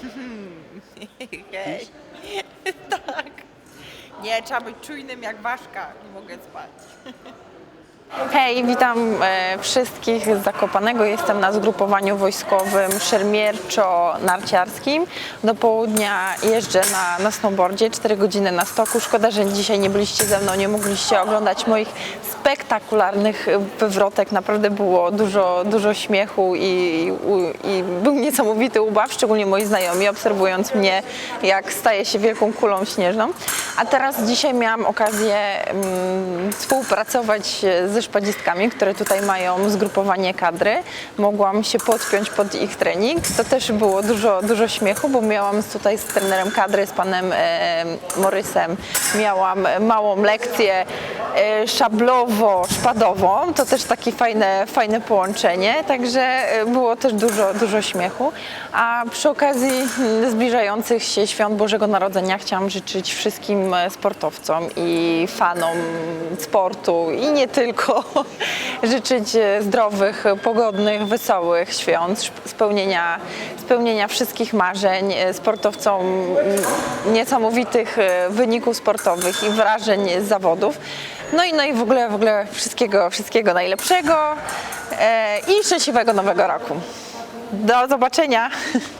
Hej. tak. Nie, trzeba być czujnym jak ważka. Nie mogę spać. Hej, witam e, wszystkich z Zakopanego. Jestem na zgrupowaniu wojskowym szermierczo-narciarskim. Do południa jeżdżę na, na snowboardzie, 4 godziny na stoku. Szkoda, że dzisiaj nie byliście ze mną, nie mogliście oglądać moich spektakularnych wywrotek. Naprawdę było dużo, dużo śmiechu i, i był niesamowity ubaw, szczególnie moi znajomi, obserwując mnie, jak staję się wielką kulą śnieżną. A teraz dzisiaj miałam okazję mm, współpracować ze szpadzistkami, które tutaj mają zgrupowanie kadry. Mogłam się podpiąć pod ich trening. To też było dużo, dużo śmiechu, bo miałam tutaj z trenerem kadry, z panem e, Morysem, miałam małą lekcję e, szablowo-szpadową. To też takie fajne, fajne połączenie, także e, było też dużo, dużo śmiechu. A przy okazji mm, zbliżających się świąt Bożego Narodzenia chciałam życzyć wszystkim e, sportowcom i fanom sportu i nie tylko życzyć e, zdrowych, pogodnych, wesołych świąt, spełnienia, spełnienia wszystkich marzeń, e, sportowcom mm, niesamowitych e, wyników sportowych i wrażeń z zawodów. No i, no i w ogóle, w ogóle wszystkiego, wszystkiego najlepszego e, i szczęśliwego nowego roku. Do zobaczenia!